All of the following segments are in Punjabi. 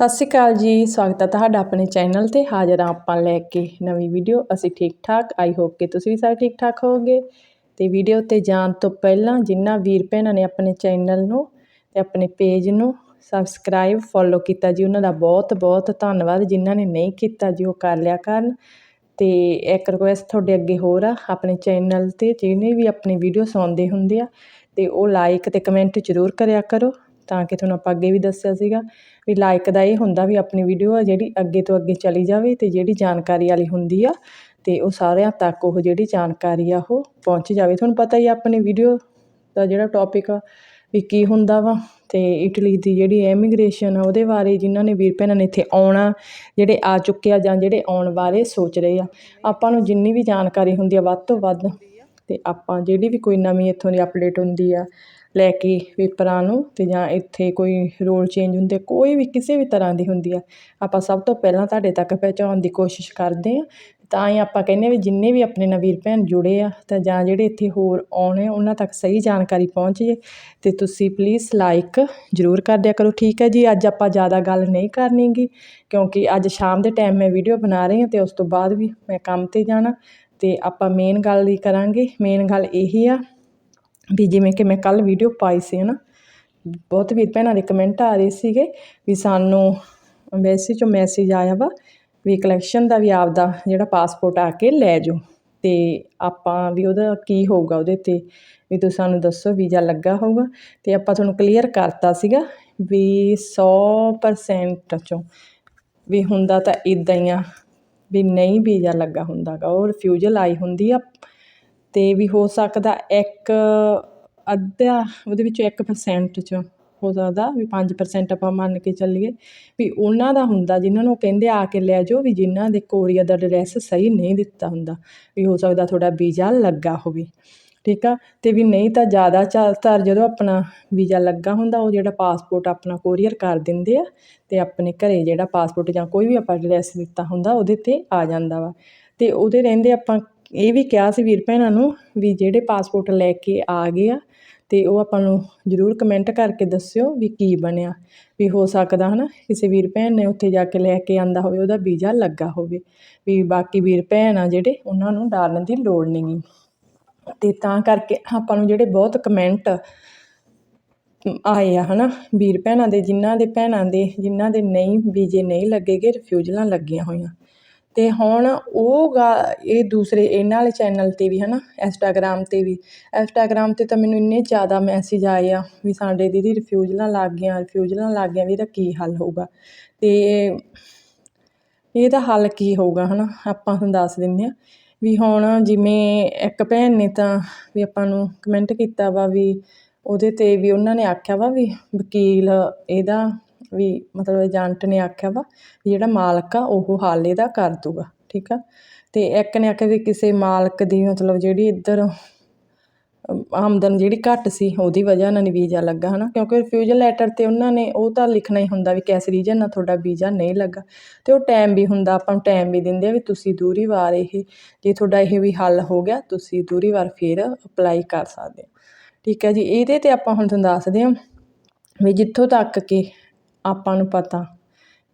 ਸਤਿ ਸ਼੍ਰੀ ਅਕਾਲ ਜੀ, ਸਵਾਗਤ ਹੈ ਤੁਹਾਡਾ ਆਪਣੇ ਚੈਨਲ ਤੇ। ਹਾਜ਼ਰ ਹਾਂ ਆਪਾਂ ਲੈ ਕੇ ਨਵੀਂ ਵੀਡੀਓ। ਅਸੀਂ ਠੀਕ ਠਾਕ। ਆਈ ਹੋਪ ਕਿ ਤੁਸੀਂ ਵੀ ਸਾਰੇ ਠੀਕ ਠਾਕ ਹੋਵੋਗੇ। ਤੇ ਵੀਡੀਓ ਤੇ ਜਾਣ ਤੋਂ ਪਹਿਲਾਂ ਜਿਨ੍ਹਾਂ ਵੀਰ ਭੈਣਾਂ ਨੇ ਆਪਣੇ ਚੈਨਲ ਨੂੰ ਤੇ ਆਪਣੇ ਪੇਜ ਨੂੰ ਸਬਸਕ੍ਰਾਈਬ ਫੋਲੋ ਕੀਤਾ ਜੀ, ਉਹਨਾਂ ਦਾ ਬਹੁਤ ਬਹੁਤ ਧੰਨਵਾਦ। ਜਿਨ੍ਹਾਂ ਨੇ ਨਹੀਂ ਕੀਤਾ ਜੀ, ਉਹ ਕਰ ਲਿਆ ਕਰਨ। ਤੇ ਇੱਕ ਰਿਕੁਐਸਟ ਤੁਹਾਡੇ ਅੱਗੇ ਹੋਰ ਆ, ਆਪਣੇ ਚੈਨਲ ਤੇ ਜਿਹਨੇ ਵੀ ਆਪਣੀ ਵੀਡੀਓ ਸੁਣਦੇ ਹੁੰਦੇ ਆ, ਤੇ ਉਹ ਲਾਈਕ ਤੇ ਕਮੈਂਟ ਜ਼ਰੂਰ ਕਰਿਆ ਕਰੋ। ਤਾਂ ਕਿ ਤੁਹਾਨੂੰ ਆਪਾਂ ਅੱਗੇ ਵੀ ਦੱਸਿਆ ਸੀਗਾ ਵੀ ਲਾਇਕ ਦਾ ਇਹ ਹੁੰਦਾ ਵੀ ਆਪਣੀ ਵੀਡੀਓ ਆ ਜਿਹੜੀ ਅੱਗੇ ਤੋਂ ਅੱਗੇ ਚਲੀ ਜਾਵੇ ਤੇ ਜਿਹੜੀ ਜਾਣਕਾਰੀ ਵਾਲੀ ਹੁੰਦੀ ਆ ਤੇ ਉਹ ਸਾਰਿਆਂ ਤੱਕ ਉਹ ਜਿਹੜੀ ਜਾਣਕਾਰੀ ਆ ਉਹ ਪਹੁੰਚ ਜਾਵੇ। ਤੁਹਾਨੂੰ ਪਤਾ ਹੀ ਆ ਆਪਣੀ ਵੀਡੀਓ ਦਾ ਜਿਹੜਾ ਟੌਪਿਕ ਆ ਵੀ ਕੀ ਹੁੰਦਾ ਵਾ ਤੇ ਇਟਲੀ ਦੀ ਜਿਹੜੀ ਐਮੀਗ੍ਰੇਸ਼ਨ ਆ ਉਹਦੇ ਬਾਰੇ ਜਿਨ੍ਹਾਂ ਨੇ ਵੀਰ ਭੈਣਾਂ ਨੇ ਇੱਥੇ ਆਉਣਾ ਜਿਹੜੇ ਆ ਚੁੱਕੇ ਆ ਜਾਂ ਜਿਹੜੇ ਆਉਣ ਬਾਰੇ ਸੋਚ ਰਹੇ ਆ, ਆਪਾਂ ਨੂੰ ਜਿੰਨੀ ਵੀ ਜਾਣਕਾਰੀ ਹੁੰਦੀ ਆ ਵੱਧ ਤੋਂ ਵੱਧ ਤੇ ਆਪਾਂ ਜਿਹੜੀ ਵੀ ਕੋਈ ਨਵੀਂ ਇੱਥੋਂ ਦੀ ਅਪਡੇਟ ਹੁੰਦੀ ਆ ਲੈ ਕੇ ਪੇਪਰਾਂ ਨੂੰ ਅਤੇ ਜਾਂ ਇੱਥੇ ਕੋਈ ਰੋਲ ਚੇਂਜ ਹੁੰਦੇ, ਕੋਈ ਵੀ ਕਿਸੇ ਵੀ ਤਰ੍ਹਾਂ ਦੀ ਹੁੰਦੀ ਆ, ਆਪਾਂ ਸਭ ਤੋਂ ਪਹਿਲਾਂ ਤੁਹਾਡੇ ਤੱਕ ਪਹੁੰਚਾਉਣ ਦੀ ਕੋਸ਼ਿਸ਼ ਕਰਦੇ ਹਾਂ ਤਾਂ ਹੀ ਆਪਾਂ ਕਹਿੰਦੇ ਵੀ ਜਿੰਨੇ ਵੀ ਆਪਣੇ ਨਵੀਰ ਭੈਣ ਜੁੜੇ ਆ ਤਾਂ ਜਾਂ ਜਿਹੜੇ ਇੱਥੇ ਹੋਰ ਆਉਣੇ ਉਹਨਾਂ ਤੱਕ ਸਹੀ ਜਾਣਕਾਰੀ ਪਹੁੰਚ ਜੇ। ਤੇ ਤੁਸੀਂ ਪਲੀਜ਼ ਲਾਈਕ ਜ਼ਰੂਰ ਕਰ ਦਿਆ ਕਰੋ, ਠੀਕ ਹੈ ਜੀ? ਅੱਜ ਆਪਾਂ ਜ਼ਿਆਦਾ ਗੱਲ ਨਹੀਂ ਕਰਨੀਗੀ ਕਿਉਂਕਿ ਅੱਜ ਸ਼ਾਮ ਦੇ ਟਾਈਮ ਮੈਂ ਵੀਡੀਓ ਬਣਾ ਰਹੀ ਹਾਂ ਤੇ ਉਸ ਤੋਂ ਬਾਅਦ ਵੀ ਮੈਂ ਕੰਮ ਤੇ ਜਾਣਾ। ਤੇ ਆਪਾਂ ਮੇਨ ਗੱਲ ਹੀ ਕਰਾਂਗੇ। ਮੇਨ ਗੱਲ ਇਹੀ ਆ ਵੀ ਜਿਵੇਂ ਕਿ ਮੈਂ ਕੱਲ ਵੀਡੀਓ ਪਾਈ ਸੀ, ਹਨਾ। ਬਹੁਤ ਵੀਰ ਭੈਣਾਂ ਦੇ ਕਮੈਂਟ ਆ ਰਹੇ ਸੀਗੇ ਵੀ ਸਾਨੂੰ ਵੈਸੇ ਚੋਂ ਮੈਸੇਜ ਆਇਆ ਵਾ ਵੀ ਕਲੈਕਸ਼ਨ ਦਾ ਵੀ ਆਪਦਾ ਜਿਹੜਾ ਪਾਸਪੋਰਟ ਆ ਕੇ ਲੈ ਜਾਓ ਤੇ ਆਪਾਂ ਵੀ ਉਹਦਾ ਕੀ ਹੋਊਗਾ ਉਹਦੇ ਤੇ ਵੀ ਤੁਸੀਂ ਸਾਨੂੰ ਦੱਸੋ ਵੀਜ਼ਾ ਲੱਗਾ ਹੋਊਗਾ ਤੇ ਆਪਾਂ ਤੁਹਾਨੂੰ ਕਲੀਅਰ ਕਰਤਾ ਸੀਗਾ ਵੀ 100% ਚੋਂ ਵੀ ਹੁੰਦਾ ਤਾਂ ਇਦਾਂ ਹੀ ਆ ਵੀ ਨਹੀਂ ਵੀਜ਼ਾ ਲੱਗਾ ਹੁੰਦਾਗਾ, ਉਹ ਰਿਫਿਊਜ਼ਲ ਆਈ ਹੁੰਦੀ ਆ ਅਤੇ ਵੀ ਹੋ ਸਕਦਾ ਇੱਕ ਅੱਧਾ, ਉਹਦੇ ਵਿੱਚੋਂ 1% ਚ ਹੋ ਸਕਦਾ ਵੀ 5% ਆਪਾਂ ਮੰਨ ਕੇ ਚੱਲੀਏ। ਵੀ ਉਹਨਾਂ ਦਾ ਹੁੰਦਾ, ਜਿਨ੍ਹਾਂ ਨੂੰ ਕਹਿੰਦੇ ਆ ਕੇ ਲੈ ਜਾਓ ਵੀ ਜਿਨ੍ਹਾਂ ਦੇ ਕੋਰੀਅਰ ਦਾ ਐਡਰੈਸ ਸਹੀ ਨਹੀਂ ਦਿੱਤਾ ਹੁੰਦਾ, ਵੀ ਹੋ ਸਕਦਾ ਤੁਹਾਡਾ ਵੀਜ਼ਾ ਲੱਗਾ ਹੋਵੇ। ਠੀਕ ਆ? ਅਤੇ ਵੀ ਨਹੀਂ ਤਾਂ ਜ਼ਿਆਦਾ ਚਾਤਰ ਜਦੋਂ ਆਪਣਾ ਵੀਜ਼ਾ ਲੱਗਾ ਹੁੰਦਾ, ਉਹ ਜਿਹੜਾ ਪਾਸਪੋਰਟ ਆਪਣਾ ਕੋਰੀਅਰ ਕਰ ਦਿੰਦੇ ਆ ਅਤੇ ਆਪਣੇ ਘਰੇ ਜਿਹੜਾ ਪਾਸਪੋਰਟ ਜਾਂ ਕੋਈ ਵੀ ਆਪਾਂ ਐਡਰੈਸ ਦਿੱਤਾ ਹੁੰਦਾ, ਉਹਦੇ ਤੇ ਆ ਜਾਂਦਾ ਵਾ। ਅਤੇ ਉਹਦੇ ਰਹਿੰਦੇ ਆਪਾਂ ਇਹ ਵੀ ਕਿਹਾ ਸੀ ਵੀਰ ਭੈਣਾਂ ਨੂੰ ਵੀ ਜਿਹੜੇ ਪਾਸਪੋਰਟ ਲੈ ਕੇ ਆ ਗਏ ਆ ਤੇ ਉਹ ਆਪਾਂ ਨੂੰ ਜ਼ਰੂਰ ਕਮੈਂਟ ਕਰਕੇ ਦੱਸਿਓ ਵੀ ਕੀ ਬਣਿਆ, ਵੀ ਹੋ ਸਕਦਾ ਹਨਾ, ਕਿਸੇ ਵੀਰ ਭੈਣ ਨੇ ਉੱਥੇ ਜਾ ਕੇ ਲੈ ਕੇ ਆਂਦਾ ਹੋਵੇ, ਉਹਦਾ ਵੀਜ਼ਾ ਲੱਗਾ ਹੋਵੇ, ਵੀ ਬਾਕੀ ਵੀਰ ਭੈਣ ਆ ਜਿਹੜੇ, ਉਹਨਾਂ ਨੂੰ ਡਰਨ ਦੀ ਲੋੜ ਨਹੀਂਗੀ ਤੇ ਤਾਂ ਕਰਕੇ ਆਪਾਂ ਨੂੰ ਜਿਹੜੇ ਬਹੁਤ ਕਮੈਂਟ ਆਏ ਆ ਹਨਾ, ਵੀਰ ਭੈਣਾਂ ਦੇ, ਜਿਨ੍ਹਾਂ ਦੇ ਭੈਣਾਂ ਦੇ, ਜਿਨ੍ਹਾਂ ਦੇ ਨਹੀਂ ਵੀਜ਼ੇ ਨਹੀਂ ਲੱਗੇਗੇ ਰਿਫਿਊਜ਼ਲਾਂ ਲੱਗੀਆਂ ਹੋਈਆਂ। ਤੇ ਹੁਣ ਉਹ ਗਾ, ਇਹ ਦੂਸਰੇ, ਇਹਨਾਂ ਵਾਲੇ ਚੈਨਲ ਤੇ ਵੀ ਹੈ ਨਾ ਇੰਸਟਾਗ੍ਰਾਮ ਤੇ ਵੀ। ਇੰਸਟਾਗ੍ਰਾਮ ਤੇ ਤਾਂ ਮੈਨੂੰ ਇੰਨੇ ਜ਼ਿਆਦਾ ਮੈਸੇਜ ਆਏ ਆ ਵੀ ਸਾਡੇ ਦੀਦੀ ਰਿਫਿਊਜ਼ਲਾਂ ਲੱਗ ਗਈਆਂ ਰਿਫਿਊਜ਼ਲਾਂ ਲੱਗ ਗਈਆਂ ਵੀ ਇਹਦਾ ਕੀ ਹੱਲ ਹੋਊਗਾ। ਅਤੇ ਇਹਦਾ ਹੱਲ ਕੀ ਹੋਊਗਾ ਹੈ ਨਾ ਆਪਾਂ ਤੁਹਾਨੂੰ ਦੱਸ ਦਿੰਦੇ ਹਾਂ। ਵੀ ਹੁਣ ਜਿਵੇਂ ਇੱਕ ਭੈਣ ਨੇ ਤਾਂ ਵੀ ਆਪਾਂ ਨੂੰ ਕਮੈਂਟ ਕੀਤਾ ਵਾ ਵੀ ਉਹਦੇ ਤੇ ਵੀ ਉਹਨਾਂ ਨੇ ਆਖਿਆ ਵਾ ਵੀ ਵਕੀਲ ਇਹਦਾ ਵੀ ਮਤਲਬ ਏਜੰਟ ਨੇ ਆਖਿਆ ਵਾ ਵੀ ਜਿਹੜਾ ਮਾਲਕ ਆ, ਉਹ ਹੱਲ ਇਹਦਾ ਕਰ ਦੂਗਾ, ਠੀਕ ਆ? ਅਤੇ ਇੱਕ ਨੇ ਆਖਿਆ ਵੀ ਕਿਸੇ ਮਾਲਕ ਦੀ ਮਤਲਬ ਜਿਹੜੀ ਇੱਧਰ ਆਮਦਨ ਜਿਹੜੀ ਘੱਟ ਸੀ, ਉਹਦੀ ਵਜ੍ਹਾ ਨਾਲ ਨਹੀਂ ਵੀਜ਼ਾ ਲੱਗਾ, ਹਨਾ? ਕਿਉਂਕਿ ਰਿਫਿਊਜ਼ਲ ਲੈਟਰ ਤੇ ਉਹਨਾਂ ਨੇ ਉਹ ਤਾਂ ਲਿਖਣਾ ਹੀ ਹੁੰਦਾ ਵੀ ਕਿਸ ਰੀਜਨ ਨਾਲ ਤੁਹਾਡਾ ਵੀਜ਼ਾ ਨਹੀਂ ਲੱਗਾ। ਤੇ ਉਹ ਟਾਈਮ ਵੀ ਹੁੰਦਾ, ਆਪਾਂ ਨੂੰ ਟਾਈਮ ਵੀ ਦਿੰਦੇ ਆ ਵੀ ਤੁਸੀਂ ਦੂਰੀ ਵਾਰ ਇਹ, ਜੇ ਤੁਹਾਡਾ ਇਹ ਵੀ ਹੱਲ ਹੋ ਗਿਆ, ਤੁਸੀਂ ਦੂਰੀ ਵਾਰ ਫਿਰ ਅਪਲਾਈ ਕਰ ਸਕਦੇ ਹੋ। ਠੀਕ ਹੈ ਜੀ? ਇਹਦੇ ਤੇ ਆਪਾਂ ਹੁਣ ਤੁਹਾਨੂੰ ਦੱਸਦੇ ਹਾਂ ਵੀ ਜਿੱਥੋਂ ਤੱਕ ਕਿ ਆਪਾਂ ਨੂੰ ਪਤਾ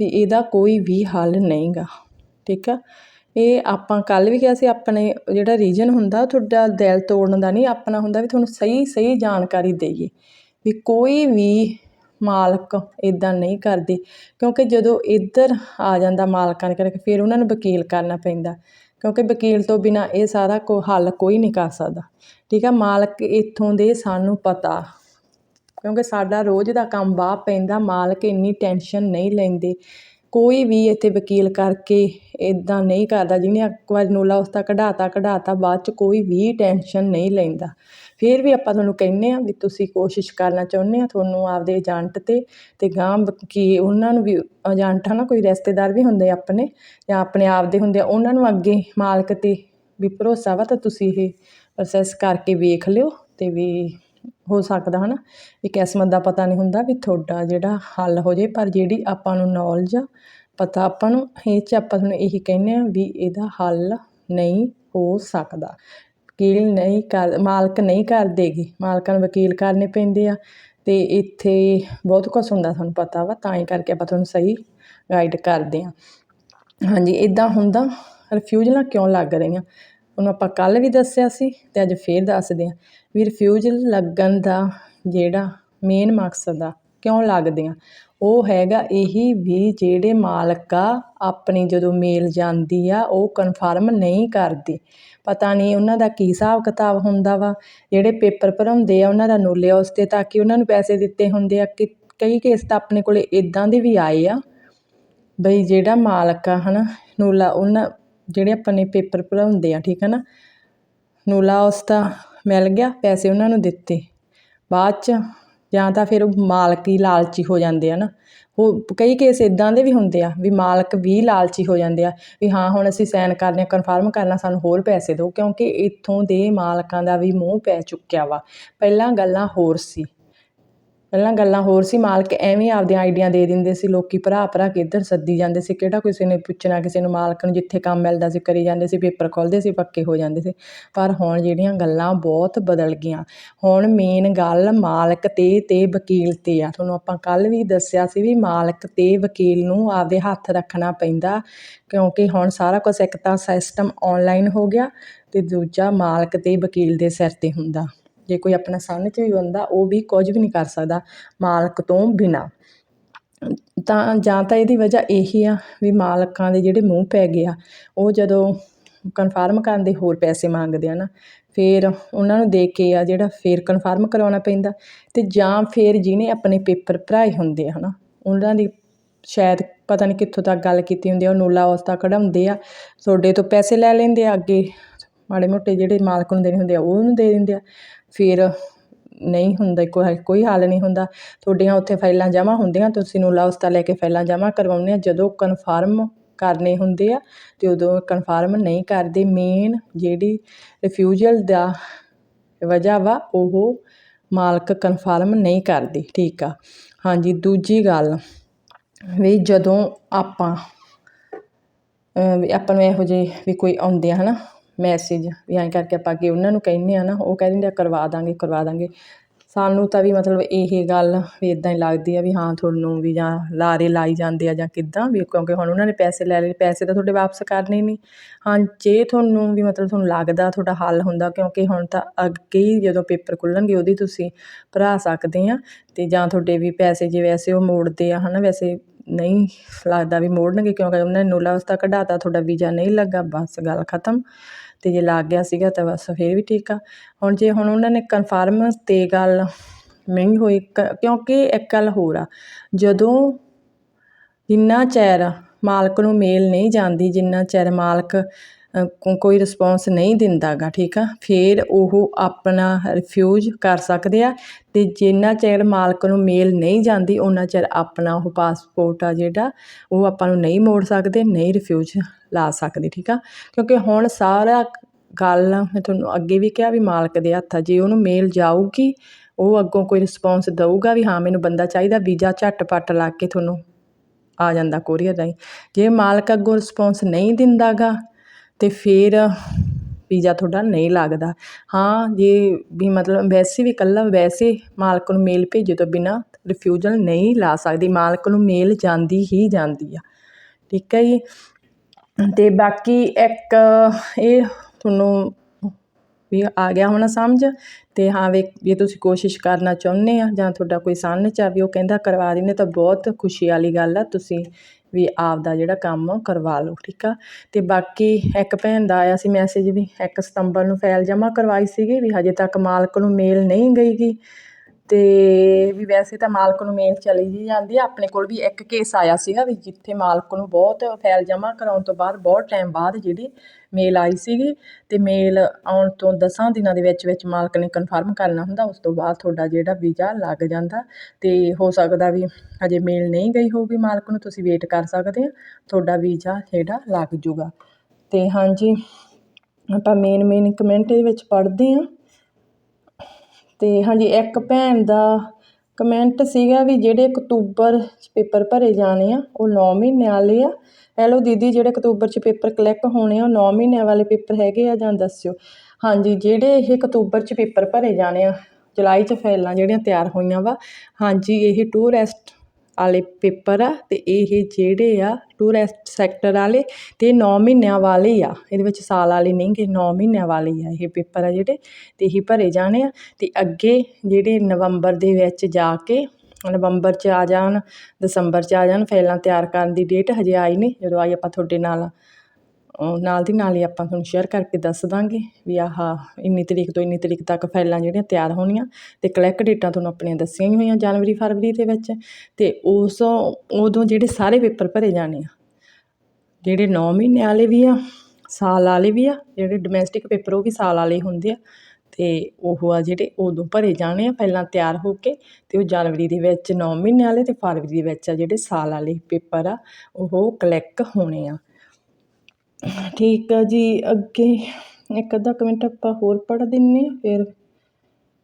ਵੀ ਇਹਦਾ ਕੋਈ ਵੀ ਹੱਲ ਨਹੀਂ ਗਾ ਠੀਕ ਆ? ਇਹ ਆਪਾਂ ਕੱਲ ਵੀ ਕਿਹਾ ਸੀ, ਆਪਣੇ ਜਿਹੜਾ ਰੀਜਨ ਹੁੰਦਾ, ਤੁਹਾਡਾ ਦਿਲ ਤੋੜਨ ਦਾ ਨਹੀਂ, ਆਪਣਾ ਹੁੰਦਾ ਵੀ ਤੁਹਾਨੂੰ ਸਹੀ ਸਹੀ ਜਾਣਕਾਰੀ ਦੇਈਏ ਵੀ ਕੋਈ ਵੀ ਮਾਲਕ ਇਦਾਂ ਨਹੀਂ ਕਰਦੇ, ਕਿਉਂਕਿ ਜਦੋਂ ਇੱਧਰ ਆ ਜਾਂਦਾ ਮਾਲਕਾਂ ਦੇ ਕਰਕੇ ਫਿਰ ਉਹਨਾਂ ਨੂੰ ਵਕੀਲ ਕਰਨਾ ਪੈਂਦਾ, ਕਿਉਂਕਿ ਵਕੀਲ ਤੋਂ ਬਿਨਾ ਇਹ ਸਾਰਾ ਕੋ, ਹੱਲ ਕੋਈ ਨਹੀਂ ਕਰ ਸਕਦਾ, ਠੀਕ ਆ? ਮਾਲਕ ਇੱਥੋਂ ਦੇ ਸਾਨੂੰ ਪਤਾ ਕਿਉਂਕਿ ਸਾਡਾ ਰੋਜ਼ ਦਾ ਕੰਮ ਵਾਹ ਪੈਂਦਾ, ਮਾਲਕ ਇੰਨੀ ਟੈਨਸ਼ਨ ਨਹੀਂ ਲੈਂਦੇ। ਕੋਈ ਵੀ ਇੱਥੇ ਵਕੀਲ ਕਰਕੇ ਇੱਦਾਂ ਨਹੀਂ ਕਰਦਾ, ਜਿਹਨੇ ਇੱਕ ਵਾਰ ਨੋਲਾ ਉਸਤਾ ਕਢਾਤਾ ਕਢਾਤਾ, ਬਾਅਦ ਚ ਕੋਈ ਵੀ ਟੈਨਸ਼ਨ ਨਹੀਂ ਲੈਂਦਾ। ਫਿਰ ਵੀ ਆਪਾਂ ਤੁਹਾਨੂੰ ਕਹਿੰਨੇ ਆ ਵੀ ਤੁਸੀਂ ਕੋਸ਼ਿਸ਼ ਕਰਨਾ ਚਾਹੁੰਦੇ ਆ ਤੁਹਾਨੂੰ ਆਪਦੇ ਏਜੰਟ ਤੇ ਤੇ ਗਾਂ ਕੀ ਉਹਨਾਂ ਨੂੰ ਵੀ, ਏਜੰਟ ਹਨਾ, ਕੋਈ ਰਿਸ਼ਤੇਦਾਰ ਵੀ ਹੁੰਦੇ ਆਪਣੇ, ਜਾਂ ਆਪਣੇ ਆਪ ਦੇ ਹੁੰਦੇ ਆ, ਉਹਨਾਂ ਨੂੰ ਅੱਗੇ ਮਾਲਕ ਤੇ ਵੀ ਭਰੋਸਾ ਵਾ, ਤਾਂ ਤੁਸੀਂ ਇਹ ਪ੍ਰੋਸੈਸ ਕਰਕੇ ਵੇਖ ਲਿਓ ਤੇ ਵੀ ਹੋ ਸਕਦਾ, ਹਨਾ? ਵੀ ਕਿਸਮਤ ਦਾ ਪਤਾ ਨਹੀਂ ਹੁੰਦਾ ਵੀ ਤੁਹਾਡਾ ਜਿਹੜਾ ਹੱਲ ਹੋ ਜੇ, ਪਰ ਜਿਹੜੀ ਆਪਾਂ ਨੂੰ ਨੌਲੇਜ ਆ, ਪਤਾ ਆਪਾਂ ਨੂੰ, ਇਹ 'ਚ ਆਪਾਂ ਤੁਹਾਨੂੰ ਇਹੀ ਕਹਿੰਦੇ ਆ ਵੀ ਇਹਦਾ ਹੱਲ ਨਹੀਂ ਹੋ ਸਕਦਾ। ਵਕੀਲ ਨਹੀਂ ਕਰ, ਮਾਲਕ ਨਹੀਂ ਕਰ ਦੇਗੇ, ਮਾਲਕਾਂ ਨੂੰ ਵਕੀਲ ਕਰਨੇ ਪੈਂਦੇ ਆ, ਤੇ ਇੱਥੇ ਬਹੁਤ ਕੁਛ ਹੁੰਦਾ ਤੁਹਾਨੂੰ ਪਤਾ ਵਾ, ਤਾਂ ਹੀ ਕਰਕੇ ਆਪਾਂ ਤੁਹਾਨੂੰ ਸਹੀ ਗਾਈਡ ਕਰਦੇ ਹਾਂ ਹਾਂਜੀ ਇਦਾਂ ਹੁੰਦਾ ਰਿਫਿਊਜ਼ਲਾਂ ਕਿਉਂ ਲੱਗ ਰਹੀਆਂ? ਉਹਨੂੰ ਆਪਾਂ ਕੱਲ ਵੀ ਦੱਸਿਆ ਸੀ ਤੇ ਅੱਜ ਫੇਰ ਦੱਸਦੇ ਹਾਂ। ਵੀ ਰਿਫਿਊਜ਼ਲ ਲੱਗਣ ਦਾ ਜਿਹੜਾ ਮੇਨ ਮਕਸਦ ਆ, ਕਿਉਂ ਲੱਗਦੇ ਆ? ਉਹ ਹੈਗਾ ਇਹੀ ਵੀ ਜਿਹੜੇ ਮਾਲਕ ਆ, ਆਪਣੀ ਜਦੋਂ ਮੇਲ ਜਾਂਦੀ ਆ, ਉਹ ਕਨਫਰਮ ਨਹੀਂ ਕਰਦੇ। ਪਤਾ ਨਹੀਂ ਉਹਨਾਂ ਦਾ ਕੀ ਹਿਸਾਬ ਕਿਤਾਬ ਹੁੰਦਾ ਵਾ। ਜਿਹੜੇ ਪੇਪਰ ਭਰਾਉਂਦੇ ਆ, ਉਹਨਾਂ ਦਾ ਨੋਲਿਆ ਉਸ ਤੇ, ਤਾਂ ਕਿ ਉਹਨਾਂ ਨੂੰ ਪੈਸੇ ਦਿੱਤੇ ਹੁੰਦੇ ਆ। ਕਿ ਕਈ ਕੇਸ ਤਾਂ ਆਪਣੇ ਕੋਲੇ ਇਦਾਂ ਦੇ ਵੀ ਆਏ ਆ। ਬਈ ਜਿਹੜਾ ਮਾਲਕ ਆ, ਹਨਾ, ਨੂਲਾ ਉਹਨਾਂ ਜਿਹੜੇ ਆਪਾਂ ਨੇ ਪੇਪਰ ਭਰਾਉਂਦੇ ਆ, ਠੀਕ ਹੈ ਨਾ? ਨੂਲਾ ਉਸ ਦਾ ਮਿਲ ਗਿਆ, ਪੈਸੇ ਉਹਨਾਂ ਨੂੰ ਦਿੱਤੇ। ਬਾਅਦ ਚ ਜਾਂ ਤਾਂ ਫਿਰ ਮਾਲਕ ਹੀ ਲਾਲਚੀ ਹੋ ਜਾਂਦੇ ਆ ਨਾ। ਉਹ ਕਈ ਕੇਸ ਇਦਾਂ ਦੇ ਵੀ ਹੁੰਦੇ ਆ ਵੀ ਮਾਲਕ ਵੀ ਲਾਲਚੀ ਹੋ ਜਾਂਦੇ ਆ ਵੀ ਹਾਂ, ਹੁਣ ਅਸੀਂ ਸਾਈਨ ਕਰਨੇ ਕਨਫਰਮ ਕਰਨਾ ਸਾਨੂੰ ਹੋਰ ਪੈਸੇ ਦਿਓ, ਕਿਉਂਕਿ ਇੱਥੋਂ ਦੇ ਮਾਲਕਾਂ ਦਾ ਵੀ ਮੂੰਹ ਪੈ ਚੁੱਕਿਆ ਵਾ। ਪਹਿਲਾਂ ਗੱਲਾਂ ਹੋਰ ਸੀ। ਪਹਿਲਾਂ ਗੱਲਾਂ ਹੋਰ ਸੀ, ਮਾਲਕ ਐਵੇਂ ਆਪਦੀਆਂ ਆਈਡੀਆ ਦੇ ਦਿੰਦੇ ਸੀ, ਲੋਕ ਭਰਾ ਭਰਾ ਕੇ ਇੱਧਰ ਸੱਦੀ ਜਾਂਦੇ ਸੀ, ਕਿਹੜਾ ਕਿਸੇ ਨੇ ਪੁੱਛਣਾ ਕਿਸੇ ਨੂੰ, ਮਾਲਕ ਨੂੰ ਜਿੱਥੇ ਕੰਮ ਮਿਲਦਾ ਸੀ, ਕਰੀ ਜਾਂਦੇ ਸੀ, ਪੇਪਰ ਖੋਲ੍ਹਦੇ ਸੀ, ਪੱਕੇ ਹੋ ਜਾਂਦੇ ਸੀ, ਪਰ ਹੁਣ ਜਿਹੜੀਆਂ ਗੱਲਾਂ ਬਹੁਤ ਬਦਲ ਗਈਆਂ। ਹੁਣ ਮੇਨ ਗੱਲ ਮਾਲਕ ਤੇ ਅਤੇ ਵਕੀਲ ਤੇ ਆ। ਤੁਹਾਨੂੰ ਆਪਾਂ ਕੱਲ੍ਹ ਵੀ ਦੱਸਿਆ ਸੀ ਵੀ ਮਾਲਕ ਅਤੇ ਵਕੀਲ ਨੂੰ ਆਪਦੇ ਹੱਥ ਰੱਖਣਾ ਪੈਂਦਾ, ਕਿਉਂਕਿ ਹੁਣ ਸਾਰਾ ਕੁਛ ਇੱਕ ਤਾਂ ਸਿਸਟਮ ਔਨਲਾਈਨ ਹੋ ਗਿਆ ਅਤੇ ਦੂਜਾ ਮਾਲਕ ਅਤੇ ਵਕੀਲ ਦੇ ਸਿਰ ਤੇ ਹੁੰਦਾ। ਜੇ ਕੋਈ ਆਪਣਾ ਸਾਹਮਣੇ ਵੀ ਬੰਦਾ, ਉਹ ਵੀ ਕੁਝ ਵੀ ਨਹੀਂ ਕਰ ਸਕਦਾ ਮਾਲਕ ਤੋਂ ਬਿਨਾਂ। ਤਾਂ, ਜਾਂ ਤਾਂ ਇਹਦੀ ਵਜ੍ਹਾ ਇਹੀ ਆ ਵੀ ਮਾਲਕਾਂ ਦੇ ਜਿਹੜੇ ਮੂੰਹ ਪੈ ਗਏ ਆ, ਉਹ ਜਦੋਂ ਕਨਫਰਮ ਕਰਨ ਦੇ ਹੋਰ ਪੈਸੇ ਮੰਗਦੇ ਆ ਨਾ, ਫਿਰ ਉਹਨਾਂ ਨੂੰ ਦੇ ਕੇ ਆ ਜਿਹੜਾ ਫਿਰ ਕਨਫਰਮ ਕਰਾਉਣਾ ਪੈਂਦਾ ਤੇ ਜਾਂ ਫਿਰ ਜਿਹਨੇ ਆਪਣੇ ਪੇਪਰ ਭਰਾਏ ਹੁੰਦੇ ਆ ਹਨਾ, ਉਹਨਾਂ ਦੀ ਸ਼ਾਇਦ ਪਤਾ ਨਹੀਂ ਕਿੱਥੋਂ ਤੱਕ ਗੱਲ ਕੀਤੀ ਹੁੰਦੀ ਆ, ਉਹ ਨੂਲਾ ਅਵਸਥਾ ਕਢਾਉਂਦੇ ਆ, ਤੁਹਾਡੇ ਤੋਂ ਪੈਸੇ ਲੈ ਲੈਂਦੇ ਆ ਅੱਗੇ। ਮਾੜੇ ਮੋਟੇ ਜਿਹੜੇ ਮਾਲਕ ਨੂੰ ਦੇਣੇ ਹੁੰਦੇ ਆ ਉਹਨੂੰ ਦੇ ਦਿੰਦੇ ਆ। ਫਿਰ ਨਹੀਂ ਹੁੰਦਾ ਕੋਈ ਕੋਈ ਹੱਲ ਨਹੀਂ ਹੁੰਦਾ। ਤੁਹਾਡੀਆਂ ਉੱਥੇ ਫਾਈਲਾਂ ਜਮ੍ਹਾਂ ਹੁੰਦੀਆਂ, ਤੁਸੀਂ ਨੂੰ ਅਵਸਥਾ ਲੈ ਕੇ ਫਾਈਲਾਂ ਜਮ੍ਹਾਂ ਕਰਵਾਉਂਦੇ ਆ। ਜਦੋਂ ਕਨਫਰਮ ਕਰਨੇ ਹੁੰਦੇ ਆ, ਤੇ ਉਦੋਂ ਕਨਫਰਮ ਨਹੀਂ ਕਰਦੇ ਮੇਨ ਜਿਹੜੀ ਰਿਫਿਊਜ਼ਲ ਦਾ ਵਜ੍ਹਾ ਵਾ, ਉਹ ਮਾਲਕ ਕਨਫਰਮ ਨਹੀਂ ਕਰਦੀ, ਠੀਕ ਆ। ਹਾਂਜੀ, ਦੂਜੀ ਗੱਲ ਵੀ ਜਦੋਂ ਆਪਾਂ ਵੀ ਆਪਾਂ ਨੂੰ ਇਹੋ ਜਿਹੇ ਵੀ ਕੋਈ ਆਉਂਦੇ ਆ, ਹਨਾ ਮੈਸੇਜ ਵੀ ਐਂ ਕਰਕੇ ਆਪਾਂ ਅੱਗੇ ਉਹਨਾਂ ਨੂੰ ਕਹਿੰਦੇ ਆ ਨਾ, ਉਹ ਕਹਿ ਦਿੰਦੇ ਆ ਕਰਵਾ ਦਾਂਗੇ ਕਰਵਾ ਦਾਂਗੇ। ਸਾਨੂੰ ਤਾਂ ਵੀ ਮਤਲਬ ਇਹ ਗੱਲ ਵੀ ਇਦਾਂ ਹੀ ਲੱਗਦੀ ਆ ਵੀ ਹਾਂ, ਤੁਹਾਨੂੰ ਵੀ ਜਾਂ ਲਾਰੇ ਲਾਈ ਜਾਂਦੇ ਆ ਜਾਂ ਕਿੱਦਾਂ ਵੀ, ਕਿਉਂਕਿ ਹੁਣ ਉਹਨਾਂ ਨੇ ਪੈਸੇ ਲੈ ਲਏ, ਪੈਸੇ ਤਾਂ ਤੁਹਾਡੇ ਵਾਪਸ ਕਰਨੇ ਨਹੀਂ ਹਾਂ, ਜੇ ਤੁਹਾਨੂੰ ਵੀ ਮਤਲਬ ਤੁਹਾਨੂੰ ਲੱਗਦਾ ਤੁਹਾਡਾ ਹੱਲ ਹੁੰਦਾ, ਕਿਉਂਕਿ ਹੁਣ ਤਾਂ ਅੱਗੇ ਹੀ ਜਦੋਂ ਪੇਪਰ ਖੁੱਲ੍ਹਣਗੇ ਉਹਦੀ ਤੁਸੀਂ ਭਰਾ ਸਕਦੇ ਆ ਤੇ ਜਾਂ ਤੁਹਾਡੇ ਵੀ ਪੈਸੇ ਜੇ ਵੈਸੇ ਉਹ ਮੋੜਦੇ ਆ, ਹਨਾ, ਵੈਸੇ ਨਹੀਂ ਲੱਗਦਾ ਵੀ ਮੋੜਨਗੇ, ਕਿਉਂਕਿ ਉਹਨਾਂ ਨੇ ਨੂਲਾ ਅਵਸਥਾ ਕਢਾਤਾ, ਤੁਹਾਡਾ ਵੀਜ਼ਾ ਨਹੀਂ ਲੱਗਾ, ਬਸ ਗੱਲ ਖਤਮ। ਤੇ ਜੇ ਲੱਗ ਗਿਆ ਸੀਗਾ ਤਾਂ ਬਸ ਫਿਰ ਵੀ ਠੀਕ ਆ। ਹੁਣ ਜੇ ਹੁਣ ਉਹਨਾਂ ਨੇ ਕਨਫਰਮ ਤੇ ਗੱਲ ਨਹੀਂ ਹੋਈ ਕਿਉਂਕਿ ਇੱਕ ਗੱਲ ਹੋਰ ਆ, ਜਦੋਂ ਜਿੰਨਾ ਚਿਰ ਮਾਲਕ ਨੂੰ ਮੇਲ ਨਹੀਂ ਜਾਂਦੀ, ਜਿੰਨਾ ਚਿਰ ਮਾਲਕ ਕੋਈ ਰਿਸਪੌਂਸ ਨਹੀਂ ਦਿੰਦਾ ਗਾ, ਠੀਕ ਆ? ਫਿਰ ਉਹ ਆਪਣਾ ਰਿਫਿਊਜ਼ ਕਰ ਸਕਦੇ ਆ ਅਤੇ ਜਿੰਨਾ ਚਿਰ ਮਾਲਕ ਨੂੰ ਮੇਲ ਨਹੀਂ ਜਾਂਦੀ ਉਹਨਾਂ ਚਿਰ ਆਪਣਾ ਉਹ ਪਾਸਪੋਰਟ ਆ ਜਿਹੜਾ, ਉਹ ਆਪਾਂ ਨੂੰ ਨਹੀਂ ਮੋੜ ਸਕਦੇ, ਨਹੀਂ ਰਿਫਿਊਜ਼ ਲਾ ਸਕਦੇ, ਠੀਕ ਆ? ਕਿਉਂਕਿ ਹੁਣ ਸਾਰਾ ਗੱਲ ਮੈਂ ਤੁਹਾਨੂੰ ਅੱਗੇ ਵੀ ਕਿਹਾ ਵੀ ਮਾਲਕ ਦੇ ਹੱਥ ਆ ਜੇ ਉਹਨੂੰ ਮੇਲ ਜਾਊਗੀ, ਉਹ ਅੱਗੋਂ ਕੋਈ ਰਿਸਪੌਂਸ ਦਊਗਾ ਵੀ ਹਾਂ, ਮੈਨੂੰ ਬੰਦਾ ਚਾਹੀਦਾ, ਵੀਜ਼ਾ ਝੱਟ-ਪੱਟ ਲਾ ਕੇ ਤੁਹਾਨੂੰ ਆ ਜਾਂਦਾ ਕੋਰੀਅਰ ਰਾਹੀਂ। ਜੇ ਮਾਲਕ ਅੱਗੋਂ ਰਿਸਪੌਂਸ ਨਹੀਂ ਦਿੰਦਾਗਾ ਤੇ ਫਿਰ ਪੀਜ਼ਾ ਤੁਹਾਡਾ ਨਹੀਂ ਲੱਗਦਾ। ਹਾਂ, ਜੇ ਵੀ ਮਤਲਬ ਵੈਸੇ ਵੀ ਇਕੱਲਾ ਵੈਸੇ ਮਾਲਕ ਨੂੰ ਮੇਲ ਭੇਜੇ ਤੋਂ ਬਿਨਾਂ ਰਿਫਿਊਜ਼ਲ ਨਹੀਂ ਲਾ ਸਕਦੀ। ਮਾਲਕ ਨੂੰ ਮੇਲ ਜਾਂਦੀ ਹੀ ਜਾਂਦੀ ਆ। ਠੀਕ ਹੈ ਜੀ? ਅਤੇ ਬਾਕੀ ਇੱਕ ਇਹ ਤੁਹਾਨੂੰ ਵੀ ਆ ਗਿਆ ਹੋਣਾ ਸਮਝ ਅਤੇ ਹਾਂ ਵੇ ਜੇ ਤੁਸੀਂ ਕੋਸ਼ਿਸ਼ ਕਰਨਾ ਚਾਹੁੰਦੇ ਆ ਜਾਂ ਤੁਹਾਡਾ ਕੋਈ ਸਾਹਮਣੇ ਚ ਆ ਵੀ ਉਹ ਕਹਿੰਦਾ ਕਰਵਾ ਦਿੰਦੇ ਤਾਂ ਬਹੁਤ ਖੁਸ਼ੀ ਵਾਲੀ ਗੱਲ ਆ। ਤੁਸੀਂ ਵੀ ਆਪ ਦਾ ਜਿਹੜਾ ਕੰਮ ਕਰਵਾ ਲਓ, ਠੀਕ ਆ? ਤੇ ਬਾਕੀ ਇੱਕ ਭੈਣ ਦਾ ਆਇਆ ਸੀ ਮੈਸੇਜ ਵੀ 1 ਸਤੰਬਰ ਨੂੰ ਫਾਈਲ ਜਮ੍ਹਾਂ ਕਰਵਾਈ ਸੀਗੀ ਵੀ ਹਜੇ ਤੱਕ ਮਾਲਕ ਨੂੰ ਮੇਲ ਨਹੀਂ ਗਈਗੀ ਅਤੇ ਵੀ ਵੈਸੇ ਤਾਂ ਮਾਲਕ ਨੂੰ ਮੇਲ ਚਲੀ ਹੀ ਜਾਂਦੀ ਆ। ਆਪਣੇ ਕੋਲ ਵੀ ਇੱਕ ਕੇਸ ਆਇਆ ਸੀਗਾ ਵੀ ਜਿੱਥੇ ਮਾਲਕ ਨੂੰ ਬਹੁਤ ਫਾਈਲ ਜਮ੍ਹਾਂ ਕਰਾਉਣ ਤੋਂ ਬਾਅਦ, ਬਹੁਤ ਟਾਈਮ ਬਾਅਦ ਜਿਹੜੀ ਮੇਲ ਆਈ ਸੀਗੀ ਅਤੇ ਮੇਲ ਆਉਣ ਤੋਂ 10 ਦਿਨਾਂ ਦੇ ਵਿੱਚ ਵਿੱਚ ਮਾਲਕ ਨੇ ਕਨਫਰਮ ਕਰਨਾ ਹੁੰਦਾ, ਉਸ ਤੋਂ ਬਾਅਦ ਤੁਹਾਡਾ ਜਿਹੜਾ ਵੀਜ਼ਾ ਲੱਗ ਜਾਂਦਾ ਅਤੇ ਹੋ ਸਕਦਾ ਵੀ ਹਜੇ ਮੇਲ ਨਹੀਂ ਗਈ ਹੋਊਗੀ ਮਾਲਕ ਨੂੰ, ਤੁਸੀਂ ਵੇਟ ਕਰ ਸਕਦੇ ਆ, ਤੁਹਾਡਾ ਵੀਜ਼ਾ ਜਿਹੜਾ ਲੱਗ ਜੂਗਾ। ਅਤੇ ਹਾਂਜੀ, ਆਪਾਂ ਮੇਨ ਮੇਨ ਕਮੈਂਟ ਦੇ ਵਿੱਚ ਪੜ੍ਹਦੇ ਹਾਂ ਅਤੇ ਹਾਂਜੀ, ਇੱਕ ਭੈਣ ਦਾ ਕਮੈਂਟ ਸੀਗਾ ਵੀ ਜਿਹੜੇ ਅਕਤੂਬਰ 'ਚ ਪੇਪਰ ਭਰੇ ਜਾਣੇ ਆ, ਉਹ ਨੌ ਮਹੀਨਿਆਂ ਵਾਲੇ ਆ। ਹੈਲੋ ਦੀਦੀ, ਜਿਹੜੇ ਅਕਤੂਬਰ 'ਚ ਪੇਪਰ ਕਲੈਕ ਹੋਣੇ ਆ, ਉਹ ਨੌ ਮਹੀਨਿਆਂ ਵਾਲੇ ਪੇਪਰ ਹੈਗੇ ਆ ਜਾਂ ਦੱਸਿਓ। ਹਾਂਜੀ, ਜਿਹੜੇ ਇਹ ਅਕਤੂਬਰ 'ਚ ਪੇਪਰ ਭਰੇ ਜਾਣੇ ਆ, ਜੁਲਾਈ 'ਚ ਫਾਈਲਾਂ ਜਿਹੜੀਆਂ ਤਿਆਰ ਹੋਈਆਂ ਵਾ, ਹਾਂਜੀ, ਇਹ ਟੂਰਿਸਟ ਵਾਲੇ ਪੇਪਰ ਆ ਅਤੇ ਇਹ ਜਿਹੜੇ ਆ ਟੂਰਿਸਟ ਸੈਕਟਰ ਵਾਲੇ ਤੇ 9 ਮਹੀਨਿਆਂ ਵਾਲੇ ਆ। ਇਹਦੇ ਵਿੱਚ ਸਾਲ ਵਾਲੇ ਨਹੀਂ ਗੇ, ਨੌ ਮਹੀਨਿਆਂ ਵਾਲੇ ਆ ਇਹ ਪੇਪਰ ਆ ਜਿਹੜੇ ਅਤੇ ਇਹ ਭਰੇ ਜਾਣੇ ਆ ਅਤੇ ਅੱਗੇ ਜਿਹੜੇ ਨਵੰਬਰ ਦੇ ਵਿੱਚ ਜਾ ਕੇ ਨਵੰਬਰ 'ਚ ਆ ਜਾਣ, ਦਸੰਬਰ 'ਚ ਆ ਜਾਣ, ਫਾਈਲਾਂ ਤਿਆਰ ਕਰਨ ਦੀ ਡੇਟ ਹਜੇ ਆਈ ਨਹੀਂ। ਜਦੋਂ ਆਈ ਆਪਾਂ ਤੁਹਾਡੇ ਨਾਲ ਨਾਲ ਦੀ ਨਾਲ ਹੀ ਆਪਾਂ ਤੁਹਾਨੂੰ ਸ਼ੇਅਰ ਕਰਕੇ ਦੱਸ ਦਾਂਗੇ ਵੀ ਆਹ ਇੰਨੀ ਤਰੀਕ ਤੋਂ ਇੰਨੀ ਤਰੀਕ ਤੱਕ ਫਾਈਲਾਂ ਜਿਹੜੀਆਂ ਤਿਆਰ ਹੋਣੀਆਂ ਤੇ ਕਲੈਕ ਡੇਟਾਂ ਤੁਹਾਨੂੰ ਆਪਣੀਆਂ ਦੱਸੀਆਂ ਹੀ ਹੋਈਆਂ ਜਨਵਰੀ, ਫਰਵਰੀ ਦੇ ਵਿੱਚ ਤੇ ਉਸ ਉਦੋਂ ਜਿਹੜੇ ਸਾਰੇ ਪੇਪਰ ਭਰੇ ਜਾਣੇ ਆ, ਜਿਹੜੇ 9 ਮਹੀਨੇ ਵਾਲੇ ਵੀ ਆ, ਸਾਲ ਵਾਲੇ ਵੀ ਆ, ਜਿਹੜੇ ਡੋਮੈਸਟਿਕ ਪੇਪਰ ਉਹ ਵੀ ਸਾਲ ਵਾਲੇ ਹੁੰਦੇ ਆ ਤੇ ਉਹ ਆ ਜਿਹੜੇ ਉਦੋਂ ਭਰੇ ਜਾਣੇ ਆ ਪਹਿਲਾਂ ਤਿਆਰ ਹੋ ਕੇ ਤੇ ਉਹ ਜਨਵਰੀ ਦੇ ਵਿੱਚ 9 ਮਹੀਨੇ ਵਾਲੇ ਤੇ ਫਰਵਰੀ ਦੇ ਵਿੱਚ ਆ ਜਿਹੜੇ ਸਾਲ ਵਾਲੇ ਪੇਪਰ ਆ, ਉਹ ਕਲੈਕ ਹੋਣੇ ਆ। ਠੀਕ ਆ ਜੀ, ਅੱਗੇ ਇੱਕ ਅੱਧਾ ਕਮੈਂਟ ਆਪਾਂ ਹੋਰ ਪੜ੍ਹ ਦਿੰਨੇ ਆ, ਫਿਰ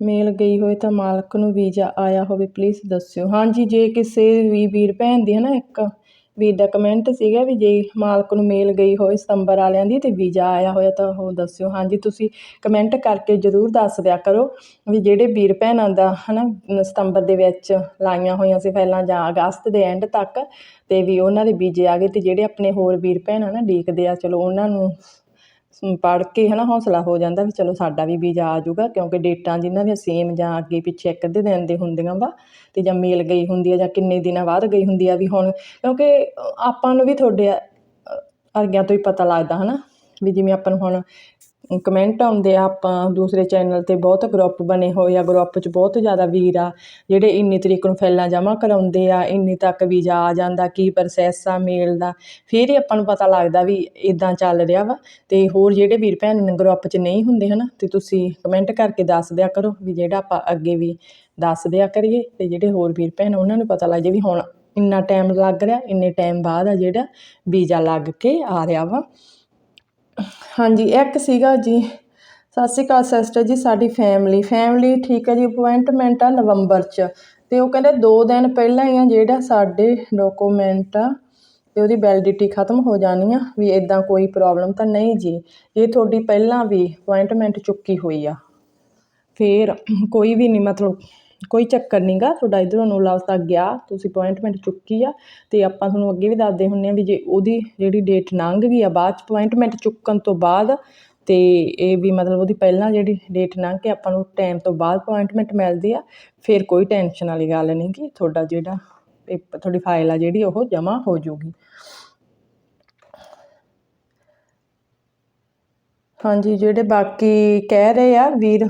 ਮੇਲ ਗਈ ਹੋਏ ਤਾਂ ਮਾਲਕ ਨੂੰ ਵੀਜ਼ਾ ਆਇਆ ਹੋਵੇ ਪਲੀਜ਼ ਦੱਸਿਓ। ਹਾਂਜੀ, ਜੇ ਕਿਸੇ ਵੀ ਵੀਰ ਭੈਣ ਦੀ ਹੈ ਨਾ ਇੱਕ ਵੀਰ ਦਾ ਕਮੈਂਟ ਸੀਗਾ ਵੀ ਜੇ ਮਾਲਕ ਨੂੰ ਮੇਲ ਗਈ ਹੋਵੇ ਸਤੰਬਰ ਵਾਲਿਆਂ ਦੀ ਤੇ ਵੀਜ਼ਾ ਆਇਆ ਹੋਇਆ ਤਾਂ ਉਹ ਦੱਸਿਓ। ਹਾਂਜੀ, ਤੁਸੀਂ ਕਮੈਂਟ ਕਰਕੇ ਜ਼ਰੂਰ ਦੱਸ ਦਿਆ ਕਰੋ ਵੀ ਜਿਹੜੇ ਵੀਰ ਭੈਣਾਂ ਦਾ, ਹਨਾ, ਸਤੰਬਰ ਦੇ ਵਿੱਚ ਲਾਈਆਂ ਹੋਈਆਂ ਸੀ ਫਾਈਲਾਂ ਜਾਂ ਅਗਸਤ ਦੇ ਐਂਡ ਤੱਕ ਤੇ ਵੀ ਉਹਨਾਂ ਦੇ ਵੀਜ਼ੇ ਆ ਗਏ ਤੇ ਜਿਹੜੇ ਆਪਣੇ ਹੋਰ ਵੀਰ ਭੈਣਾਂ ਨਾ ਡੀਕਦੇ ਆ, ਚਲੋ ਉਹਨਾਂ ਨੂੰ ਪੜ੍ਹ ਕੇ ਹਨਾ ਹੌਸਲਾ ਹੋ ਜਾਂਦਾ ਵੀ ਚਲੋ ਸਾਡਾ ਵੀ ਵੀਜ਼ਾ ਆ ਜਾਊਗਾ, ਕਿਉਂਕਿ ਡੇਟਾਂ ਜਿਨ੍ਹਾਂ ਦੀਆਂ ਸੇਮ ਜਾਂ ਅੱਗੇ ਪਿੱਛੇ ਇੱਕ ਅੱਧੇ ਦਿਨ ਦੇ ਹੁੰਦੀਆਂ ਵਾ, ਤੇ ਜਾਂ ਮੇਲ ਗਈ ਹੁੰਦੀ ਆ ਜਾਂ ਕਿੰਨੇ ਦਿਨਾਂ ਬਾਅਦ ਗਈ ਹੁੰਦੀ ਆ ਵੀ ਹੁਣ, ਕਿਉਂਕਿ ਆਪਾਂ ਨੂੰ ਵੀ ਤੁਹਾਡੇ ਵਰਗਿਆਂ ਤੋਂ ਹੀ ਪਤਾ ਲੱਗਦਾ ਹਨਾ, ਵੀ ਜਿਵੇਂ ਆਪਾਂ ਨੂੰ ਹੁਣ ਕਮੈਂਟ ਆਉਂਦੇ ਆ, ਆਪਾਂ ਦੂਸਰੇ ਚੈਨਲ 'ਤੇ ਬਹੁਤ ਗਰੁੱਪ ਬਣੇ ਹੋਏ ਆ ਗਰੁੱਪ 'ਚ ਬਹੁਤ ਜ਼ਿਆਦਾ ਵੀਰ ਆ, ਜਿਹੜੇ ਇੰਨੀ ਤਰੀਕ ਨੂੰ ਫਾਈਲਾਂ ਜਮ੍ਹਾਂ ਕਰਾਉਂਦੇ ਆ, ਇੰਨੀ ਤੱਕ ਵੀਜ਼ਾ ਆ ਜਾਂਦਾ, ਕੀ ਪ੍ਰੋਸੈਸ ਆ ਮੇਲ ਦਾ, ਫਿਰ ਹੀ ਆਪਾਂ ਨੂੰ ਪਤਾ ਲੱਗਦਾ ਵੀ ਇਦਾਂ ਚੱਲ ਰਿਹਾ ਵਾ, ਤੇ ਹੋਰ ਜਿਹੜੇ ਵੀਰ ਭੈਣ ਗਰੁੱਪ 'ਚ ਨਹੀਂ ਹੁੰਦੇ ਹਨਾ, ਤੇ ਤੁਸੀਂ ਕਮੈਂਟ ਕਰਕੇ ਦੱਸ ਦਿਆ ਕਰੋ ਵੀ ਜਿਹੜਾ ਆਪਾਂ ਅੱਗੇ ਵੀ ਦੱਸ ਦਿਆ ਕਰੀਏ, ਤੇ ਜਿਹੜੇ ਹੋਰ ਵੀਰ ਭੈਣ ਉਹਨਾਂ ਨੂੰ ਪਤਾ ਲੱਗ ਜੇ ਵੀ ਹੁਣ ਇੰਨਾ ਟਾਈਮ ਲੱਗ ਰਿਹਾ, ਇੰਨੇ ਟਾਈਮ ਬਾਅਦ ਆ ਜਿਹੜਾ ਵੀਜ਼ਾ ਲੱਗ ਕੇ ਆ ਰਿਹਾ ਵਾ। ਹਾਂਜੀ, ਇੱਕ ਸੀਗਾ ਜੀ, ਸਤਿ ਸ਼੍ਰੀ ਅਕਾਲ ਸਿਸਟਰ ਜੀ, ਸਾਡੀ ਫੈਮਿਲੀ ਫੈਮਿਲੀ ਠੀਕ ਹੈ ਜੀ ਅਪੁਆਇੰਟਮੈਂਟ ਆ ਨਵੰਬਰ 'ਚ। ਅਤੇ ਉਹ ਕਹਿੰਦੇ ਦੋ ਦਿਨ ਪਹਿਲਾਂ ਹੀ ਆ ਜਿਹੜਾ ਸਾਡੇ ਡਾਕੂਮੈਂਟ ਆ ਅਤੇ ਉਹਦੀ ਵੈਲਿਡਿਟੀ ਖਤਮ ਹੋ ਜਾਣੀ ਆ, ਵੀ ਇੱਦਾਂ ਕੋਈ ਪ੍ਰੋਬਲਮ ਤਾਂ ਨਹੀਂ ਜੀ। ਇਹ ਤੁਹਾਡੀ ਪਹਿਲਾਂ ਵੀ ਅਪੁਆਇੰਟਮੈਂਟ ਚੁੱਕੀ ਹੋਈ ਆ। ਫਿਰ ਕੋਈ ਵੀ ਨਹੀਂ, ਮਤਲਬ ਕੋਈ ਚੱਕਰ ਨਹੀਂਗਾ ਤੁਹਾਡਾ ਇਧਰੋਂ ਨੂੰ ਲਾਸ ਤੱਕ ਗਿਆ, ਤੁਸੀਂ ਅਪੁਆਇੰਟਮੈਂਟ ਚੁੱਕੀ ਆ, ਤੇ ਆਪਾਂ ਤੁਹਾਨੂੰ ਅੱਗੇ ਵੀ ਦੱਸਦੇ ਹੁੰਨੇ ਆ ਵੀ ਜੇ ਉਹਦੀ ਜਿਹੜੀ ਡੇਟ ਲੰਘ ਗਈ ਆ ਬਾਅਦ ਚ ਅਪੁਆਇੰਟਮੈਂਟ ਚੁੱਕਣ ਤੋਂ ਬਾਅਦ, ਤੇ ਇਹ ਵੀ ਮਤਲਬ ਉਹਦੀ ਪਹਿਲਾਂ ਜਿਹੜੀ ਡੇਟ ਲੰਘ ਕੇ ਆਪਾਂ ਨੂੰ ਟਾਈਮ ਤੋਂ ਬਾਅਦ ਅਪੁਆਇੰਟਮੈਂਟ ਮਿਲਦੀ ਆ, ਫਿਰ ਕੋਈ ਟੈਨਸ਼ਨ ਵਾਲੀ ਗੱਲ ਨਹੀਂ ਕਿ ਤੁਹਾਡਾ ਜਿਹੜਾ ਤੁਹਾਡੀ ਫਾਈਲ ਆ ਜਿਹੜੀ ਉਹ ਜਮ੍ਹਾਂ ਹੋ ਜਾਊਗੀ। ਹਾਂਜੀ, ਜਿਹੜੇ ਬਾਕੀ ਕਹਿ ਰਹੇ ਆ, ਵੀਰ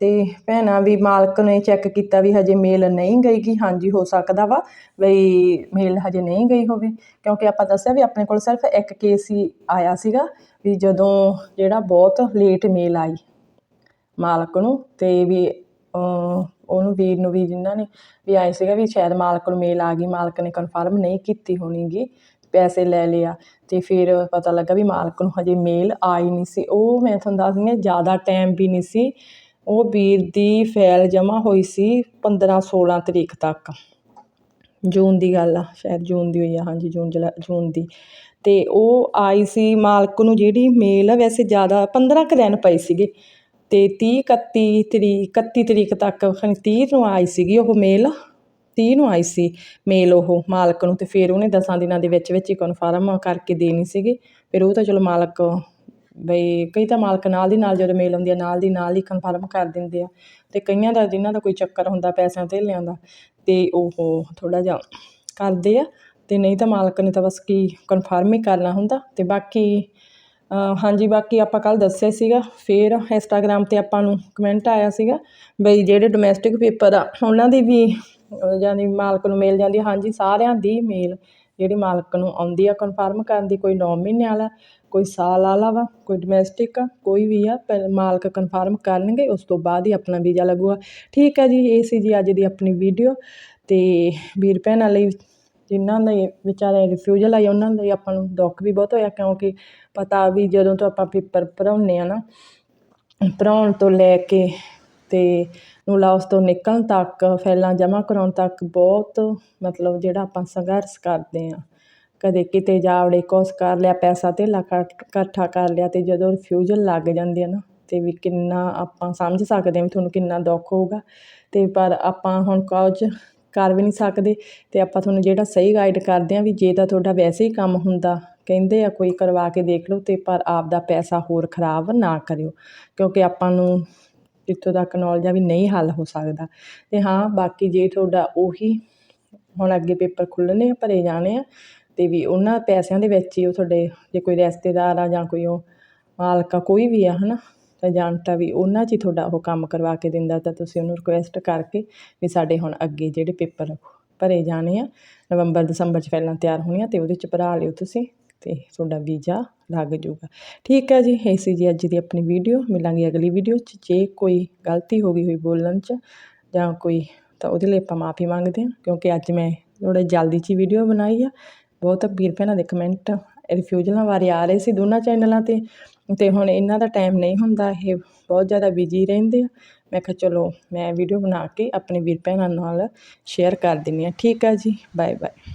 ਤੇ ਭੈਣਾਂ ਵੀ ਮਾਲਕ ਨੇ ਚੈੱਕ ਕੀਤਾ ਵੀ ਹਜੇ ਮੇਲ ਨਹੀਂ ਗਈ ਕਿ ਹਾਂਜੀ ਹੋ ਸਕਦਾ ਵਾ, ਬਈ ਮੇਲ ਹਜੇ ਨਹੀਂ ਗਈ ਹੋਵੇ। ਕਿਉਂਕਿ ਆਪਾਂ ਦੱਸਿਆ ਵੀ ਆਪਣੇ ਕੋਲ ਸਿਰਫ ਇੱਕ ਕੇਸ ਹੀ ਆਇਆ ਸੀਗਾ ਵੀ ਜਦੋਂ ਜਿਹੜਾ ਬਹੁਤ ਲੇਟ ਮੇਲ ਆਈ ਮਾਲਕ ਨੂੰ ਤੇ ਵੀ ਉਹਨੂੰ ਵੀਰ ਨੂੰ ਵੀ ਜਿਨ੍ਹਾਂ ਨੇ ਵੀ ਆਏ ਸੀਗਾ ਵੀ ਸ਼ਾਇਦ ਮਾਲਕ ਨੂੰ ਮੇਲ ਆ ਗਈ, ਮਾਲਕ ਨੇ ਕਨਫਰਮ ਨਹੀਂ ਕੀਤੀ ਹੋਣੀਗੀ, ਪੈਸੇ ਲੈ ਲਿਆ ਤੇ ਫਿਰ ਪਤਾ ਲੱਗਾ ਵੀ ਮਾਲਕ ਨੂੰ ਹਜੇ ਮੇਲ ਆਈ ਨਹੀਂ ਸੀ। ਉਹ ਮੈਂ ਤੁਹਾਨੂੰ ਦੱਸਦੀ ਹਾਂ, ਜ਼ਿਆਦਾ ਟਾਈਮ ਵੀ ਨਹੀਂ ਸੀ ਉਹ ਵੀਰ ਦੀ ਫਾਈਲ ਜਮ੍ਹਾਂ ਹੋਈ ਸੀ 15 16 ਤਰੀਕ ਤੱਕ। ਜੂਨ ਦੀ ਗੱਲ ਆ, ਸ਼ਾਇਦ ਜੂਨ ਦੀ ਹੋਈ ਆ, ਹਾਂਜੀ, ਜੂਨ ਜੁਲਾ ਜੂਨ ਦੀ। ਤੇ ਉਹ ਆਈ ਸੀ ਮਾਲਕ ਨੂੰ ਜਿਹੜੀ ਮੇਲ ਆ, ਵੈਸੇ ਜ਼ਿਆਦਾ 15 ਕੁ ਦਿਨ ਪਏ ਸੀਗੇ। ਤੇ 30 31 ਤਰੀਕ 31 ਤਰੀਕ ਤੱਕ ਖਨੀ 30 ਨੂੰ ਆਈ ਸੀਗੀ ਉਹ ਮੇਲ। 30 ਨੂੰ ਆਈ ਸੀ ਮੇਲ ਉਹ ਮਾਲਕ ਨੂੰ ਤੇ ਫਿਰ ਉਹਨੇ 10 ਦਿਨਾਂ ਦੇ ਵਿੱਚ ਵਿੱਚ ਹੀ ਕਨਫਰਮ ਕਰਕੇ ਦੇਣੀ ਸੀਗੀ। ਫਿਰ ਉਹ ਤਾਂ ਚਲੋ ਮਾਲਕ ਬਈ ਕਈ ਤਾਂ ਮਾਲਕ ਨਾਲ ਦੀ ਨਾਲ ਜਦੋਂ ਮੇਲ ਆਉਂਦੀ ਆ, ਨਾਲ ਦੀ ਨਾਲ ਹੀ ਕਨਫਰਮ ਕਰ ਦਿੰਦੇ ਆ। ਅਤੇ ਕਈਆਂ ਦਾ ਜਿਨ੍ਹਾਂ ਦਾ ਕੋਈ ਚੱਕਰ ਹੁੰਦਾ ਪੈਸਿਆਂ ਧੇਲਿਆਂ ਦਾ ਅਤੇ ਉਹ ਥੋੜ੍ਹਾ ਜਿਹਾ ਕਰਦੇ ਆ। ਅਤੇ ਨਹੀਂ ਤਾਂ ਮਾਲਕ ਨੇ ਤਾਂ ਬਸ ਕੀ ਕਨਫਰਮ ਹੀ ਕਰਨਾ ਹੁੰਦਾ। ਅਤੇ ਬਾਕੀ ਹਾਂਜੀ, ਬਾਕੀ ਆਪਾਂ ਕੱਲ ਦੱਸਿਆ ਸੀਗਾ, ਫਿਰ ਇੰਸਟਾਗ੍ਰਾਮ ਤੇ ਆਪਾਂ ਨੂੰ ਕਮੈਂਟ ਆਇਆ ਸੀਗਾ ਬਈ ਜਿਹੜੇ ਡੋਮੈਸਟਿਕ ਪੇਪਰ ਆ, ਉਹਨਾਂ ਦੀ ਵੀ ਯਾਨੀ ਮਾਲਕ ਨੂੰ ਮੇਲ ਜਾਂਦੀ ਹਾਂਜੀ, ਸਾਰਿਆਂ ਦੀ ਮੇਲ। ਜਿਹੜੀ ਮਾਲਕ ਨੂੰ ਆਉਂਦੀ ਆ ਕਨਫਰਮ ਕਰਨ ਦੀ, ਕੋਈ ਨੌ ਮਹੀਨੇ ਵਾਲਾ, ਕੋਈ ਸਾਲ ਵਾਲਾ ਵਾ, ਕੋਈ ਡੋਮੈਸਟਿਕ ਆ, ਕੋਈ ਵੀ ਆ ਮਾਲਕ ਕਨਫਰਮ ਕਰਨਗੇ, ਉਸ ਤੋਂ ਬਾਅਦ ਹੀ ਆਪਣਾ ਵੀਜ਼ਾ ਲੱਗੂਗਾ। ਠੀਕ ਹੈ ਜੀ, ਇਹ ਸੀ ਜੀ ਅੱਜ ਦੀ ਆਪਣੀ ਵੀਡੀਓ ਅਤੇ ਵੀਰ ਭੈਣਾਂ ਲਈ ਜਿਨ੍ਹਾਂ ਦੇ ਵਿਚਾਰੇ ਰਿਫਿਊਜ਼ਲ ਆਈ ਉਹਨਾਂ ਲਈ ਆਪਾਂ ਨੂੰ ਦੁੱਖ ਵੀ ਬਹੁਤ ਹੋਇਆ, ਕਿਉਂਕਿ ਪਤਾ ਵੀ ਜਦੋਂ ਤੋਂ ਆਪਾਂ ਪੇਪਰ ਭਰਾਉਂਦੇ ਆ ਨਾ, ਭਰਾਉਣ ਤੋਂ ਲੈ ਕੇ ਅਤੇ ਨੂੰ ਉਸ ਤੋਂ ਨਿਕਲਣ ਤੱਕ ਫਾਈਲਾਂ ਜਮ੍ਹਾਂ ਕਰਾਉਣ ਤੱਕ ਬਹੁਤ ਮਤਲਬ ਜਿਹੜਾ ਆਪਾਂ ਸੰਘਰਸ਼ ਕਰਦੇ ਹਾਂ। ਕਦੇ ਕਿਤੇ ਜਾ ਵੜੇ ਕੁਛ ਕਰ ਲਿਆ, ਪੈਸਾ ਧੇਲਾ ਇਕੱਠਾ ਕਰ ਲਿਆ ਅਤੇ ਜਦੋਂ ਰਿਫਿਊਜ਼ਲ ਲੱਗ ਜਾਂਦੇ ਆ ਨਾ, ਤੇ ਵੀ ਕਿੰਨਾ ਆਪਾਂ ਸਮਝ ਸਕਦੇ ਹਾਂ ਵੀ ਤੁਹਾਨੂੰ ਕਿੰਨਾ ਦੁੱਖ ਹੋਊਗਾ। ਅਤੇ ਪਰ ਆਪਾਂ ਹੁਣ ਕੁਝ ਕਰ ਵੀ ਨਹੀਂ ਸਕਦੇ ਅਤੇ ਆਪਾਂ ਤੁਹਾਨੂੰ ਜਿਹੜਾ ਸਹੀ ਗਾਈਡ ਕਰਦੇ ਹਾਂ ਵੀ ਜੇ ਤਾਂ ਤੁਹਾਡਾ ਵੈਸੇ ਹੀ ਕੰਮ ਹੁੰਦਾ, ਕਹਿੰਦੇ ਆ ਕੋਈ ਕਰਵਾ ਕੇ ਦੇਖ ਲਓ ਤੇ ਪਰ ਆਪਦਾ ਪੈਸਾ ਹੋਰ ਖਰਾਬ ਨਾ ਕਰਿਓ। ਕਿਉਂਕਿ ਆਪਾਂ ਨੂੰ ਜਿੱਥੋਂ ਤੱਕ ਨੌਲੇਜ ਆ ਵੀ ਨਹੀਂ ਹੱਲ ਹੋ ਸਕਦਾ। ਅਤੇ ਹਾਂ, ਬਾਕੀ ਜੇ ਤੁਹਾਡਾ ਉਹੀ ਹੁਣ ਅੱਗੇ ਪੇਪਰ ਖੁੱਲ੍ਹਣੇ ਆ, ਭਰੇ ਜਾਣੇ ਆ ਅਤੇ ਵੀ ਉਹਨਾਂ ਪੈਸਿਆਂ ਦੇ ਵਿੱਚ ਹੀ ਉਹ ਤੁਹਾਡੇ ਜੇ ਕੋਈ ਰਿਸ਼ਤੇਦਾਰ ਆ ਜਾਂ ਕੋਈ ਉਹ ਮਾਲਕ ਆ, ਕੋਈ ਵੀ ਆ ਹੈ ਨਾ ਏਜੰਟ ਆ ਵੀ ਉਹਨਾਂ 'ਚ ਹੀ ਤੁਹਾਡਾ ਉਹ ਕੰਮ ਕਰਵਾ ਕੇ ਦਿੰਦਾ ਤਾਂ ਤੁਸੀਂ ਉਹਨੂੰ ਰਿਕੁਐਸਟ ਕਰਕੇ ਵੀ ਸਾਡੇ ਹੁਣ ਅੱਗੇ ਜਿਹੜੇ ਪੇਪਰ ਭਰੇ ਜਾਣੇ ਆ, ਨਵੰਬਰ, ਦਸੰਬਰ 'ਚ ਪਹਿਲਾਂ ਤਿਆਰ ਹੋਣੀ ਆ ਤੇ ਉਹਦੇ 'ਚ ਭਰਾ ਲਿਓ ਤੁਸੀਂ। ਤੇ ਤੁਹਾਡਾ ਵੀਜ਼ਾ ਲੱਗ ਜਾਊਗਾ। ਠੀਕ ਹੈ ਜੀ, ਇਹ ਸੀ ਜੀ ਅੱਜ ਦੀ ਆਪਣੀ ਵੀਡੀਓ। ਮਿਲਾਂਗੇ ਅਗਲੀ ਵੀਡੀਓ 'ਚ। ਜੇ ਕੋਈ ਗਲਤੀ ਹੋ ਗਈ ਹੋਈ ਬੋਲਣ 'ਚ ਜਾਂ ਕੋਈ, ਤਾਂ ਉਹਦੇ ਲਈ ਆਪਾਂ ਮਾਫੀ ਮੰਗਦੇ ਹਾਂ, ਕਿਉਂਕਿ ਅੱਜ ਮੈਂ ਥੋੜ੍ਹਾ ਜਲਦੀ 'ਚ ਹੀ ਵੀਡੀਓ ਬਣਾਈ ਆ। ਬਹੁਤ ਵੀਰ ਭੈਣਾਂ ਦੇ ਕਮੈਂਟ ਰਿਫਿਊਜ਼ਲਾਂ ਬਾਰੇ ਆ ਰਹੇ ਸੀ ਦੋਨਾਂ ਚੈਨਲਾਂ 'ਤੇ, ਤੇ ਹੁਣ ਇਹਨਾਂ ਦਾ ਟਾਈਮ ਨਹੀਂ ਹੁੰਦਾ। ਇਹ ਬਹੁਤ ਜ਼ਿਆਦਾ ਬਿਜ਼ੀ ਰਹਿੰਦੇ ਆ। ਮੈਂ ਕਿਹਾ ਚਲੋ, ਮੈਂ ਵੀਡੀਓ ਬਣਾ ਕੇ ਆਪਣੇ ਵੀਰ ਭੈਣਾਂ ਨਾਲ ਸ਼ੇਅਰ ਕਰ ਦਿੰਦੀ ਹਾਂ। ਠੀਕ ਆ ਜੀ ਬਾਏ ਬਾਏ